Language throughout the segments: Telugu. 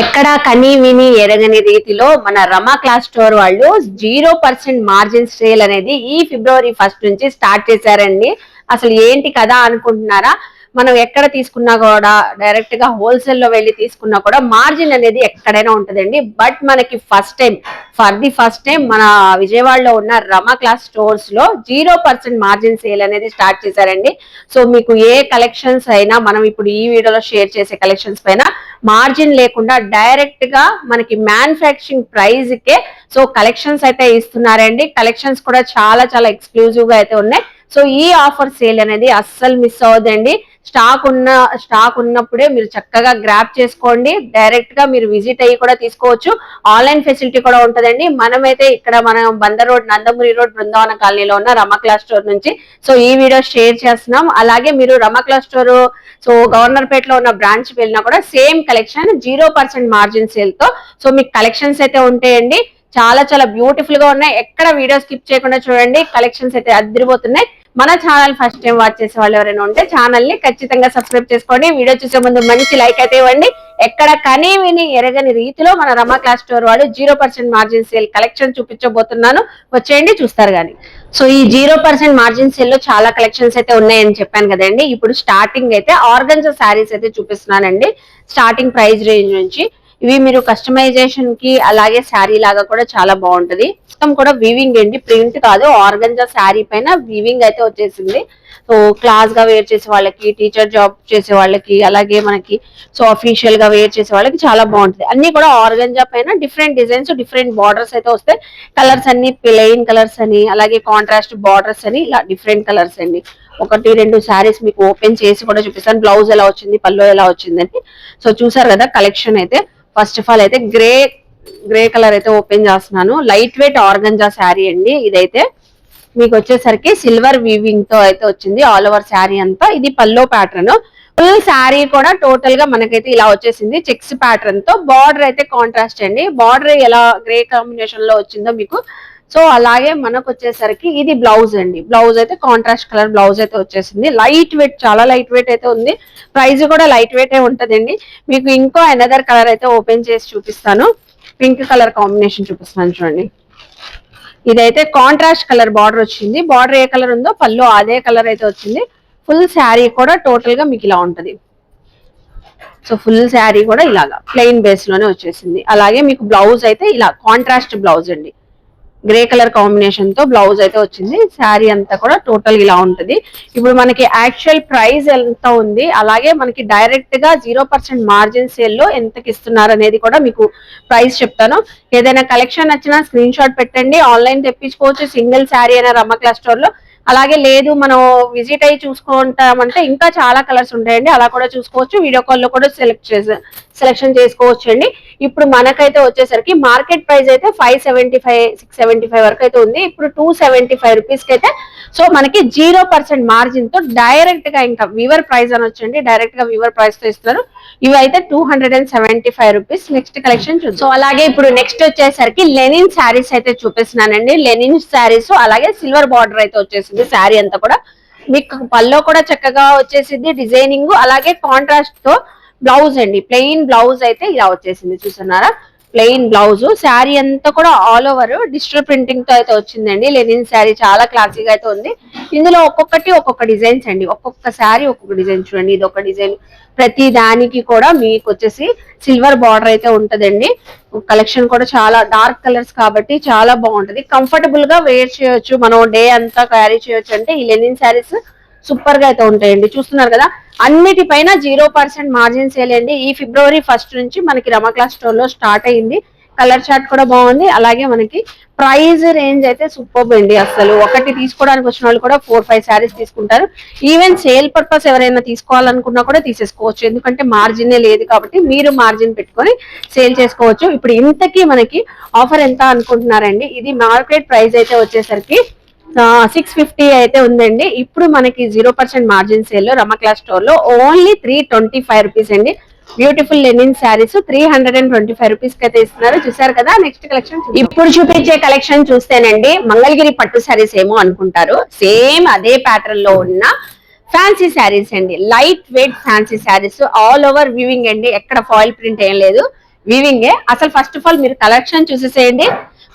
ఎక్కడ కని విని ఎరగని రీతిలో మన రమా క్లాస్ స్టోర్ వాళ్ళు జీరో పర్సెంట్ మార్జిన్ సేల్ అనేది ఈ ఫిబ్రవరి ఫస్ట్ నుంచి స్టార్ట్ చేశారండి. అసలు ఏంటి కదా అనుకుంటున్నారా? మనం ఎక్కడ తీసుకున్నా కూడా డైరెక్ట్గా హోల్సేల్లో వెళ్ళి తీసుకున్నా కూడా మార్జిన్ అనేది ఎక్కడైనా ఉంటుందండి. బట్ మనకి first time for the first time మన విజయవాడలో ఉన్న రమా క్లాస్ స్టోర్స్లో జీరో పర్సెంట్ మార్జిన్ సేల్ అనేది స్టార్ట్ చేశారండి. సో మీకు ఏ కలెక్షన్స్ అయినా మనం ఇప్పుడు ఈ వీడియోలో షేర్ చేసే కలెక్షన్స్ పైన మార్జిన్ లేకుండా డైరెక్ట్గా మనకి మ్యానుఫ్యాక్చరింగ్ ప్రైస్ కే సో కలెక్షన్స్ అయితే ఇస్తున్నారండి. కలెక్షన్స్ కూడా చాలా చాలా ఎక్స్క్లూజివ్గా అయితే ఉన్నాయి. సో ఈ ఆఫర్ సేల్ అనేది అస్సలు మిస్ అవ్వదండి స్టాక్ ఉన్న స్టాక్ ఉన్నప్పుడే మీరు చక్కగా గ్రాప్ చేసుకోండి. డైరెక్ట్గా మీరు విజిట్ అయ్యి కూడా తీసుకోవచ్చు. ఆన్లైన్ ఫెసిలిటీ కూడా ఉంటదండి. మనమైతే ఇక్కడ మనం బందర్ రోడ్ నందమూరి రోడ్ బృందావన కాలనీలో ఉన్న రమక్లా స్టోర్ నుంచి సో ఈ వీడియో షేర్ చేస్తున్నాం. అలాగే మీరు రమక్లా స్టోర్ సో గవర్నర్ పేటలో ఉన్న బ్రాంచ్ వెళ్ళినా కూడా same collection zero percent margin సేల్తో. So మీకు కలెక్షన్స్ అయితే ఉంటాయండి. చాలా చాలా బ్యూటిఫుల్గా ఉన్నాయి. ఎక్కడ వీడియో స్కిప్ చేయకుండా చూడండి. కలెక్షన్స్ అయితే అదిరిపోతున్నాయి మన ఛానల్ ఫస్ట్ టైం వాచ్ చేసే వాళ్ళు ఎవరైనా ఉంటే ఛానల్ని ఖచ్చితంగా సబ్స్క్రైబ్ చేసుకోండి. వీడియో చూసే ముందు మంచి లైక్ అయితే ఇవ్వండి. ఎక్కడ కనీ విని ఎరగని రీతిలో మన రమా క్లాస్ స్టోర్ వాళ్ళు zero percent margin sale collection చూపించబోతున్నాను. వచ్చేయండి చూస్తారు కానీ. సో ఈ జీరో పర్సెంట్ మార్జిన్ సేల్లో చాలా కలెక్షన్స్ అయితే ఉన్నాయని చెప్పాను కదండి. ఇప్పుడు స్టార్టింగ్ అయితే ఆర్గన్స్ శారీస్ అయితే చూపిస్తున్నానండి. స్టార్టింగ్ ప్రైస్ రేంజ్ నుంచి ఇవి మీరు కస్టమైజేషన్కి అలాగే శారీ లాగా కూడా చాలా బాగుంటది. మొత్తం కూడా వీవింగ్ అండి. ప్రింట్ కాదు ఆర్గంజా శారీ పైన వీవింగ్ అయితే వచ్చేసింది. సో క్లాస్గా వేర్ చేసే వాళ్ళకి టీచర్ జాబ్ చేసే వాళ్ళకి అలాగే మనకి సో అఫీషియల్గా వేర్ చేసే వాళ్ళకి చాలా బాగుంటుంది. అన్ని కూడా ఆర్గంజా పైన డిఫరెంట్ డిజైన్స్ డిఫరెంట్ బార్డర్స్ అయితే వస్తాయి. కలర్స్ అన్ని ప్లెయిన్ కలర్స్ అని అలాగే కాంట్రాస్ట్ బార్డర్స్ అని ఇలా డిఫరెంట్ కలర్స్ అండి. ఒకటి రెండు శారీస్ మీకు ఓపెన్ చేసి కూడా చూపిస్తాను. బ్లౌజ్ ఎలా వచ్చింది పల్లో ఎలా వచ్చిందని సో చూసారు కదా కలెక్షన్ అయితే. ఫస్ట్ ఆఫ్ ఆల్ అయితే గ్రే గ్రే కలర్ అయితే ఓపెన్ చేస్తున్నాను. లైట్ వెయిట్ ఆర్గంజా శారీ అండి ఇదైతే. మీకు వచ్చేసరికి సిల్వర్ వీవింగ్తో అయితే వచ్చింది. ఆల్ ఓవర్ శారీ అంతా. ఇది పల్లో ప్యాటర్న్ ఫుల్ శారీ కూడా టోటల్గా మనకైతే ఇలా వచ్చేసింది. చెక్స్ ప్యాటర్న్తో. బార్డర్ అయితే కాంట్రాస్ట్ అండి. బార్డర్ ఎలా గ్రే కాంబినేషన్లో వచ్చిందో మీకు సో అలాగే మనకు వచ్చేసరికి ఇది బ్లౌజ్ అండి. బ్లౌజ్ అయితే కాంట్రాస్ట్ కలర్ బ్లౌజ్ అయితే వచ్చేసింది. లైట్ వెయిట్ చాలా లైట్ వెయిట్ అయితే ఉంది. ప్రైస్ కూడా లైట్ వెయిట్ ఉంటదండి. మీకు ఇంకో అనదర్ కలర్ అయితే ఓపెన్ చేసి చూపిస్తాను. పింక్ కలర్ కాంబినేషన్ చూపిస్తాను చూడండి. ఇదైతే కాంట్రాస్ట్ కలర్ బార్డర్ వచ్చింది. బార్డర్ ఏ కలర్ ఉందో పళ్ళు అదే కలర్ అయితే వచ్చింది. ఫుల్ శారీ కూడా టోటల్గా మీకు ఇలా ఉంటది. సో ఫుల్ శారీ కూడా ఇలాగా ప్లెయిన్ బేస్లోనే వచ్చేసింది. అలాగే మీకు బ్లౌజ్ అయితే ఇలా కాంట్రాస్ట్ బ్లౌజ్ అండి. గ్రే కలర్ కాంబినేషన్తో బ్లౌజ్ అయితే వచ్చింది. శారీ అంతా కూడా టోటల్ ఇలా ఉంటుంది. ఇప్పుడు మనకి యాక్చువల్ ప్రైస్ ఎంత ఉంది? అలాగే మనకి డైరెక్ట్గా జీరో పర్సెంట్ మార్జిన్ సేల్లో ఎంతకి ఇస్తున్నారు అనేది కూడా మీకు ప్రైస్ చెప్తాను. ఏదైనా కలెక్షన్ నచ్చినా స్క్రీన్ షాట్ పెట్టండి. ఆన్లైన్ తెప్పించుకోవచ్చు. సింగిల్ శారీ అయినా రమ్మ క్లాస్ స్టోర్లో అలాగే లేదు మనం విజిట్ అయ్యి చూసుకుంటామంటే ఇంకా చాలా కలర్స్ ఉంటాయండి. అలా కూడా చూసుకోవచ్చు. వీడియో కాల్లో కూడా సెలెక్ట్ చేసి సెలెక్షన్ చేసుకోవచ్చు అండి ఇప్పుడు మనకైతే వచ్చేసరికి మార్కెట్ ప్రైస్ అయితే five seventy five six seventy five వరకు అయితే ఉంది. ఇప్పుడు టూ సెవెంటీ ఫైవ్ రూపీస్ అయితే సో మనకి జీరో పర్సెంట్ మార్జిన్తో డైరెక్ట్గా ఇంకా వివర్ ప్రైస్ అని వచ్చండి డైరెక్ట్గా వివర్ ప్రైస్తో ఇస్తారు ఇవి అయితే two hundred and seventy five rupees next collection చూద్దాం. సో అలాగే ఇప్పుడు నెక్స్ట్ వచ్చేసరికి లెనిన్ శారీస్ అయితే చూపిస్తున్నానండి. లెనిన్ శారీస్ అలాగే సిల్వర్ బార్డర్ అయితే వచ్చేసింది శారీ అంతా కూడా. మీకు పల్లో కూడా చక్కగా వచ్చేసింది డిజైనింగ్ అలాగే కాంట్రాస్ట్తో బ్లౌజ్ అండి. ప్లెయిన్ బ్లౌజ్ అయితే ఇలా వచ్చేసింది చూస్తున్నారా? ప్లెయిన్ బ్లౌజ్ శారీ అంతా కూడా ఆల్ ఓవర్ డిజిటల్ ప్రింటింగ్తో అయితే వచ్చిందండి. లెనిన్ శారీ చాలా క్లాసీగా అయితే ఉంది. ఇందులో ఒక్కొక్కటి ఒక్కొక్క డిజైన్స్ అండి. ఒక్కొక్క శారీ ఒక్కొక్క డిజైన్ చూడండి. ఇది ఒక డిజైన్ ప్రతి దానికి కూడా మీకు వచ్చేసి సిల్వర్ బార్డర్ అయితే ఉంటదండి. కలెక్షన్ కూడా చాలా డార్క్ కలర్స్ కాబట్టి చాలా బాగుంటది. కంఫర్టబుల్గా వేర్ చేయొచ్చు. మనం డే అంతా క్యారీ చేయొచ్చు అంటే ఈ లెనిన్ శారీస్ సూపర్గా అయితే ఉంటాయండి. చూస్తున్నారు కదా అన్నిటిపైన జీరో పర్సెంట్ మార్జిన్ సేల్ అండి. ఈ ఫిబ్రవరి ఫస్ట్ నుంచి మనకి రమక్లా స్టోర్లో స్టార్ట్ అయింది. కలర్ చార్ట్ కూడా బాగుంది. అలాగే మనకి ప్రైస్ రేంజ్ అయితే సూపర్ అండి అసలు ఒకటి తీసుకోవడానికి వచ్చిన వాళ్ళు కూడా ఫోర్ ఫైవ్ శారీస్ తీసుకుంటారు. ఈవెన్ సేల్ పర్పస్ ఎవరైనా తీసుకోవాలనుకున్నా కూడా తీసేసుకోవచ్చు. ఎందుకంటే మార్జిన్ లేదు కాబట్టి మీరు మార్జిన్ పెట్టుకొని సేల్ చేసుకోవచ్చు. ఇప్పుడు ఇంతకీ మనకి ఆఫర్ ఎంత అనుకుంటున్నారండి? ఇది మార్కెట్ ప్రైస్ అయితే వచ్చేసరికి సిక్స్ ఫిఫ్టీ అయితే ఉందండి. ఇప్పుడు మనకి జీరో పర్సెంట్ మార్జిన్ సేల్లో రమక్లా స్టోర్లో only three twenty five rupees అండి. Beautiful linen saris three hundred and twenty five రూపీస్కి అయితే ఇస్తున్నారు. చూసారు కదా? నెక్స్ట్ కలెక్షన్ ఇప్పుడు చూపించే కలెక్షన్ చూస్తేనండి మంగళగిరి పట్టు శారీస్ ఏమో అనుకుంటారు. సేమ్ అదే ప్యాటర్న్లో ఉన్న ఫ్యాన్సీ శారీస్ అండి. Light weight fancy sarees all over weaving అండి. ఎక్కడ ఫాయిల్ ప్రింట్ ఏం లేదు. వీవింగే అసలు ఫస్ట్ ఆఫ్ ఆల్ మీరు కలెక్షన్ చూసేసేయండి.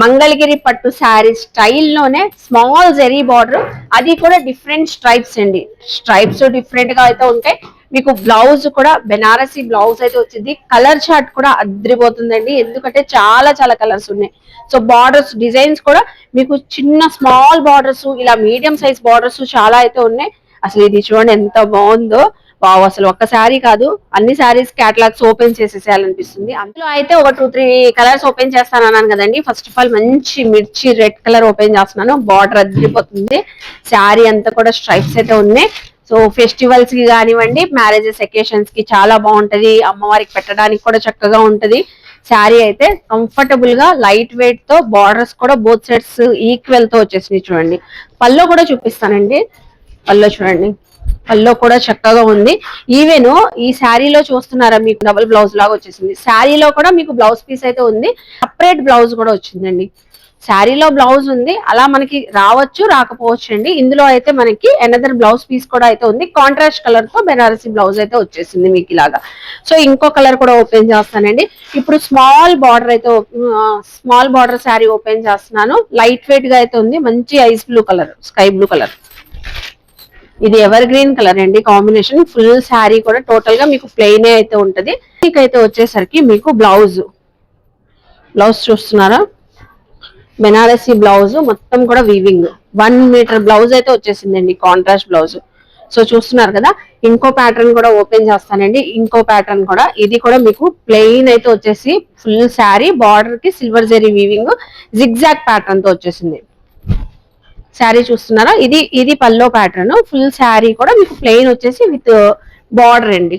మంగళగిరి పట్టు శారీ స్టైల్లోనే స్మాల్ జెరీ బార్డర్ అది కూడా డిఫరెంట్ స్ట్రైప్స్ అండి. స్ట్రైప్స్ డిఫరెంట్గా అయితే ఉంటాయి. మీకు బ్లౌజ్ కూడా బెనారసీ బ్లౌజ్ అయితే వచ్చింది. కలర్ చార్ట్ కూడా అద్రిపోతుందండి. ఎందుకంటే చాలా చాలా కలర్స్ ఉన్నాయి. సో బార్డర్స్ డిజైన్స్ కూడా మీకు చిన్న స్మాల్ బార్డర్స్ ఇలా మీడియం సైజ్ బార్డర్స్ చాలా అయితే ఉన్నాయి. అసలు ఇది చూడండి ఎంత బాగుందో. వావ్ అసలు ఒక్క శారీ కాదు అన్ని శారీస్ క్యాటలాగ్స్ ఓపెన్ చేసేసేయాలనిపిస్తుంది. అందులో అయితే ఒక టూ త్రీ కలర్స్ ఓపెన్ చేస్తాను అన్నాను కదండి. ఫస్ట్ ఆఫ్ ఆల్ మంచి మిర్చి రెడ్ కలర్ ఓపెన్ చేస్తున్నాను. బార్డర్ అదిరిపోతుంది. శారీ అంతా కూడా స్ట్రైప్స్ అయితే ఉన్నాయి. సో ఫెస్టివల్స్కి కానివ్వండి మ్యారేజెస్ ఎకేషన్స్కి చాలా బాగుంటది. అమ్మవారికి పెట్టడానికి కూడా చక్కగా ఉంటది. శారీ అయితే కంఫర్టబుల్గా లైట్ వెయిట్తో బార్డర్స్ కూడా బోత్ సైడ్స్ ఈక్వెల్తో వచ్చేసినాయి చూడండి. పల్లో కూడా చూపిస్తానండి. పల్లో చూడండి. పల్లో కూడా చక్కగా ఉంది. ఈవెన్ ఈ శారీలో చూస్తున్నారా మీకు డబుల్ బ్లౌజ్ లాగా వచ్చేసింది. శారీలో కూడా మీకు బ్లౌజ్ పీస్ అయితే ఉంది. సపరేట్ బ్లౌజ్ కూడా వచ్చిందండి. శారీలో బ్లౌజ్ ఉంది. అలా మనకి రావచ్చు రాకపోవచ్చు అండి. ఇందులో అయితే మనకి ఎనదర్ బ్లౌజ్ పీస్ కూడా అయితే ఉంది. కాంట్రాస్ట్ కలర్తో బెనారసీ బ్లౌజ్ అయితే వచ్చేసింది మీకు ఇలాగా. సో ఇంకో కలర్ కూడా ఓపెన్ చేస్తానండి. ఇప్పుడు స్మాల్ బార్డర్ అయితే స్మాల్ బార్డర్ శారీ ఓపెన్ చేస్తున్నాను. లైట్ వెయిట్గా అయితే ఉంది. మంచి ice blue colour sky blue colour ఇది ఎవర్ గ్రీన్ కలర్ అండి. కాంబినేషన్ ఫుల్ శారీ కూడా టోటల్గా మీకు ప్లెయిన్ అయితే ఉంటది. మీకైతే వచ్చేసరికి మీకు బ్లౌజ్. బ్లౌజ్ చూస్తున్నారా? బెనారసీ బ్లౌజ్ మొత్తం కూడా వీవింగ్ వన్ మీటర్ బ్లౌజ్ అయితే వచ్చేసిందండి కాంట్రాస్ట్ బ్లౌజ్. సో చూస్తున్నారు కదా ఇంకో ప్యాటర్న్ కూడా ఓపెన్ చేస్తానండి. ఇంకో ప్యాటర్న్ కూడా. ఇది కూడా మీకు ప్లెయిన్ అయితే వచ్చేసి ఫుల్ శారీ బార్డర్కి సిల్వర్ జెరీ వీవింగ్ జిగ్జాగ్ ప్యాటర్న్తో వచ్చేసింది. శారీ చూస్తున్నారా? ఇది ఇది పల్లో ప్యాటర్న్ ఫుల్ శారీ కూడా మీకు ప్లెయిన్ వచ్చేసి విత్ బార్డర్ uh, అండి.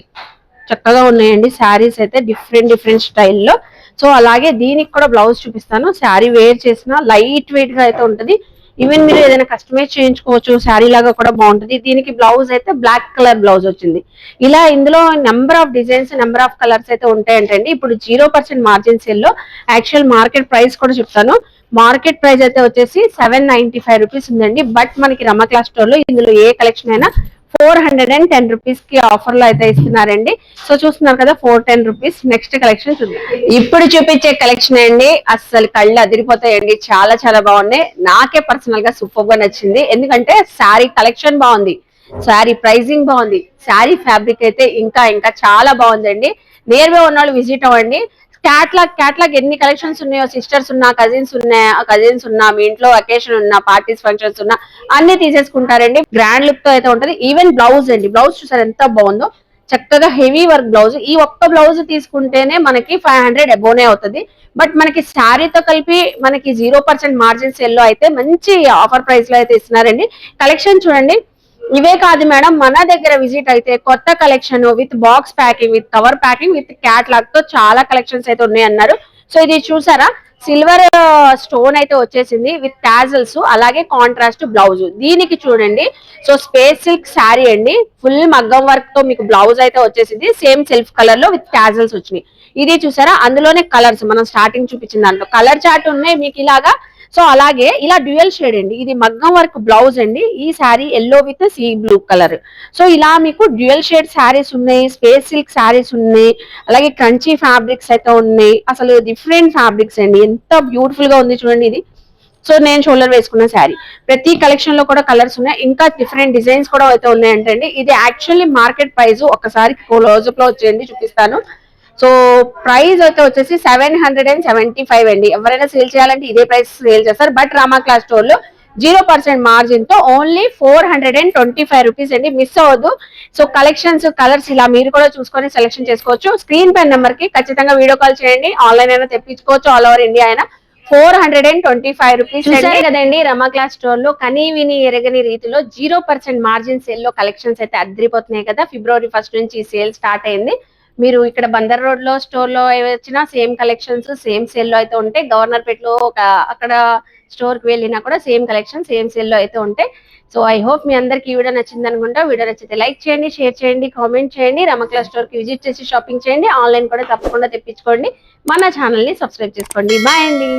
చక్కగా ఉన్నాయండి. శారీస్ అయితే డిఫరెంట్ డిఫరెంట్ స్టైల్లో సో అలాగే దీనికి కూడా బ్లౌజ్ చూపిస్తాను. శారీ వేర్ చేసిన లైట్ వెయిట్గా అయితే ఉంటది. ఈవెన్ మీరు ఏదైనా కస్టమైజ్ చేయించుకోవచ్చు. శారీ లాగా కూడా బాగుంటుంది. దీనికి బ్లౌజ్ అయితే బ్లాక్ కలర్ బ్లౌజ్ వచ్చింది. ఇలా ఇందులో number of designs number of colours అయితే ఉంటాయంటండి. ఇప్పుడు జీరో పర్సెంట్ మార్జిన్ సేల్లో యాక్చువల్ మార్కెట్ ప్రైస్ కూడా చెప్తాను. మార్కెట్ ప్రైస్ అయితే వచ్చేసి సెవెన్ నైన్టీ ఫైవ్ రూపీస్ ఉందండి. బట్ మనకి రమక్లా క్లాస్ స్టోర్లో ఇందులో ఏ కలెక్షన్ అయినా ఫోర్ హండ్రెడ్ అండ్ టెన్ రూపీస్కి ఆఫర్లో అయితే ఇస్తున్నారండి. సో చూస్తున్నారు కదా four ten rupees next collection ఇప్పుడు చూపించే కలెక్షన్ అండి అస్సలు కళ్ళు అదిరిపోతాయండి. చాలా చాలా బాగున్నాయి. నాకే పర్సనల్గా సూపర్గా నచ్చింది. ఎందుకంటే శారీ కలెక్షన్ బాగుంది. శారీ ప్రైజింగ్ బాగుంది. శారీ ఫ్యాబ్రిక్ అయితే ఇంకా ఇంకా చాలా బాగుందండి. నియర్ బై ఉన్న వాళ్ళు విజిట్ అవ్వండి. క్యాట్లాగ్ క్యాట్లాగ్ ఎన్ని కలెక్షన్స్ ఉన్నాయో సిస్టర్స్ ఉన్నా కజిన్స్ ఉన్నాయా కజిన్స్ ఉన్నా మీ ఇంట్లో అకేషన్ ఉన్నా పార్టీస్ ఫంక్షన్స్ ఉన్నా అన్ని తీసేసుకుంటారండి. గ్రాండ్ లుక్తో అయితే ఉంటది. ఈవెన్ బ్లౌజ్ అండి. బ్లౌజ్ చూసారు ఎంత బాగుందో? చక్కగా హెవీ వర్క్ బ్లౌజ్ ఈ ఒక్క బ్లౌజ్ తీసుకుంటేనే మనకి ఫైవ్ హండ్రెడ్ అబోనే అవుతుంది. బట్ మనకి శారీతో కలిపి మనకి జీరో పర్సెంట్ మార్జిన్ సెల్లో అయితే మంచి ఆఫర్ ప్రైస్లో అయితే ఇస్తున్నారండి. కలెక్షన్ చూడండి. ఇవే కాదు మేడం మన దగ్గర విజిట్ అయితే కొత్త collection with box packing with cover packing with క్యాట్లాగ్తో చాలా కలెక్షన్స్ అయితే ఉన్నాయి అన్నారు. సో ఇది చూసారా? సిల్వర్ స్టోన్ అయితే వచ్చేసింది విత్ టాజల్స్ అలాగే కాంట్రాస్ట్ బ్లౌజ్ దీనికి చూడండి. సో స్పేస్ సిల్క్ శారీ అండి. ఫుల్ మగ్గం వర్క్తో మీకు బ్లౌజ్ అయితే వచ్చేసింది. సేమ్ సెల్ఫ్ కలర్లో విత్ టాజల్స్ వచ్చినాయి. ఇది చూసారా? అందులోనే కలర్స్ మనం స్టార్టింగ్ చూపించిన దాంట్లో. కలర్ చార్ట్ ఉన్నాయి మీకు ఇలాగా. సో అలాగే ఇలా డ్యూయల్ షేడ్ అండి. ఇది మగ్గం వర్క్ బ్లౌజ్ అండి. ఈ sari yellow with sea blue colour so ఇలా మీకు డ్యూయల్ షేడ్ శారీస్ ఉన్నాయి స్పేస్ సిల్క్ శారీస్ ఉన్నాయి అలాగే క్రంచీ ఫ్యాబ్రిక్స్ అయితే ఉన్నాయి. అసలు డిఫరెంట్ ఫ్యాబ్రిక్స్ అండి. ఎంత బ్యూటిఫుల్గా ఉంది చూడండి ఇది. సో నేను షోల్డర్ వేసుకున్న శారీ. ప్రతి కలెక్షన్లో కూడా కలర్స్ ఉన్నాయి. ఇంకా డిఫరెంట్ డిజైన్స్ కూడా అయితే ఉన్నాయంటండి. ఇది యాక్చువల్లీ మార్కెట్ ప్రైస్ ఒకసారి క్లోజప్లో వచ్చేయండి చూపిస్తాను. సో ప్రైస్ అయితే వచ్చేసి seven hundred and seventy five అండి. ఎవరైనా సేల్ చేయాలంటే ఇదే ప్రైస్ సేల్ చేస్తారు. బట్ రామా క్లాస్ స్టోర్లో zero percent మార్జిన్తో only four hundred and twenty five rupees అండి. మిస్ అవ్వద్దు. సో కలెక్షన్స్ కలర్స్ ఇలా మీరు కూడా చూసుకొని సెలెక్షన్ చేసుకోవచ్చు. స్క్రీన్ పై నెంబర్కి ఖచ్చితంగా వీడియో కాల్ చేయండి. ఆన్లైన్ అయినా తెప్పించుకోవచ్చు. ఆల్ ఓవర్ ఇండియా అయినా. Four hundred and twenty five rupees చూసారు కదండి రమా క్లాస్ స్టోర్లో కనీ విని ఎరగని రీతిలో జీరో పర్సెంట్ మార్జిన్ సేల్లో కలెక్షన్స్ అయితే అద్దరిపోతున్నాయి కదా. ఫిబ్రవరి ఫస్ట్ నుంచి ఈ సేల్ స్టార్ట్ అయింది. మీరు ఇక్కడ బందర్ రోడ్లో స్టోర్లో వచ్చినా సేమ్ కలెక్షన్స్ సేమ్ సేల్లో అయితే ఉంటాయి గవర్నర్ పేట్లో ఒక అక్కడ స్టోర్కి వెళ్ళినా కూడా సేమ్ కలెక్షన్ సేమ్ సేల్లో అయితే ఉంటాయి సో ఐ హోప్ మీ అందరికి ఈ వీడియో నచ్చింది అనుకుంటా. వీడియో నచ్చితే లైక్ చేయండి షేర్ చేయండి కామెంట్ చేయండి రమక్లా స్టోర్కి విజిట్ చేసి షాపింగ్ చేయండి ఆన్లైన్ కూడా తప్పకుండా తెప్పించుకోండి. మన ఛానల్ని సబ్స్క్రైబ్ చేసుకోండి. బాయ్ అండి.